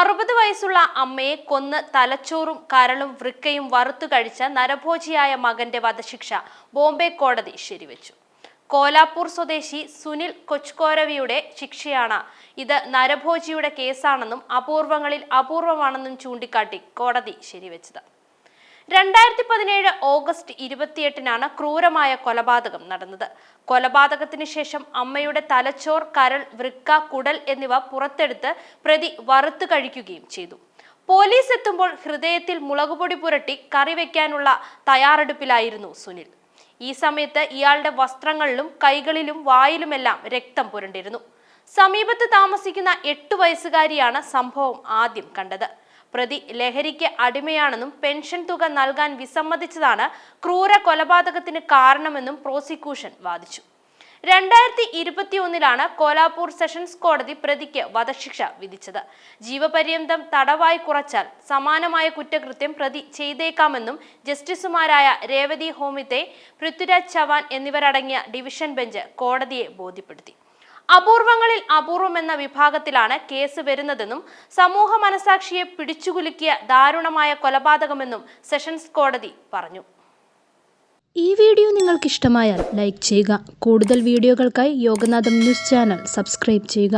അറുപത് വയസ്സുള്ള അമ്മയെ കൊന്ന് തലച്ചോറും കരളും വൃക്കയും വറുത്തു കഴിച്ച നരഭോജിയായ മകന്റെ വധശിക്ഷ ബോംബെ കോടതി ശരിവെച്ചു. കോലാപ്പൂർ സ്വദേശി സുനിൽ കൊച്ച്കോരവിയുടെ ശിക്ഷയാണ്. ഇത് നരഭോജിയുടെ കേസാണെന്നും അപൂർവങ്ങളിൽ അപൂർവമാണെന്നും ചൂണ്ടിക്കാട്ടി കോടതി ശരിവെച്ചത്. രണ്ടായിരത്തി പതിനേഴ് ഓഗസ്റ്റ് ഇരുപത്തിയെട്ടിനാണ് ക്രൂരമായ കൊലപാതകം നടന്നത്. കൊലപാതകത്തിന് ശേഷം അമ്മയുടെ തലച്ചോർ കരൾ വൃക്ക കുടൽ എന്നിവ പുറത്തെടുത്ത് പ്രതി വറുത്തു കഴിക്കുകയും ചെയ്തു. പോലീസ് എത്തുമ്പോൾ ഹൃദയത്തിൽ മുളകുപൊടി പുരട്ടി കറി വയ്ക്കാനുള്ള തയ്യാറെടുപ്പിലായിരുന്നു സുനിൽ. ഈ സമയത്ത് ഇയാളുടെ വസ്ത്രങ്ങളിലും കൈകളിലും വായിലുമെല്ലാം രക്തം പുരണ്ടിരുന്നു. സമീപത്ത് താമസിക്കുന്ന എട്ടു വയസ്സുകാരിയാണ് സംഭവം ആദ്യം കണ്ടത്. പ്രതി ലഹരിക്ക് അടിമയാണെന്നും പെൻഷൻ തുക നൽകാൻ വിസമ്മതിച്ചതാണ് ക്രൂര കൊലപാതകത്തിന് കാരണമെന്നും പ്രോസിക്യൂഷൻ വാദിച്ചു. രണ്ടായിരത്തി ഇരുപത്തി ഒന്നിലാണ് കോലാപൂർ സെഷൻസ് കോടതി പ്രതിക്ക് വധശിക്ഷ വിധിച്ചത്. ജീവപര്യന്തം തടവായി കുറച്ചാൽ സമാനമായ കുറ്റകൃത്യം പ്രതി ചെയ്തേക്കാമെന്നും ജസ്റ്റിസുമാരായ രേവതി ഹോമിത്തെ പൃഥ്വിരാജ് ചവാൻ എന്നിവരടങ്ങിയ ഡിവിഷൻ ബെഞ്ച് കോടതിയെ ബോധ്യപ്പെടുത്തി. അപൂർവങ്ങളിൽ അപൂർവം എന്ന വിഭാഗത്തിലാണ് കേസ് വരുന്നതെന്നും സമൂഹ മനസാക്ഷിയെ പിടിച്ചുകുലുക്കിയ ദാരുണമായ കൊലപാതകമെന്നും സെഷൻസ് കോടതി പറഞ്ഞു. ഈ വീഡിയോ നിങ്ങൾക്ക് ഇഷ്ടമായാൽ ലൈക്ക് ചെയ്യുക. കൂടുതൽ വീഡിയോകൾക്കായി യോഗനാഥം ന്യൂസ് ചാനൽ സബ്സ്ക്രൈബ് ചെയ്യുക.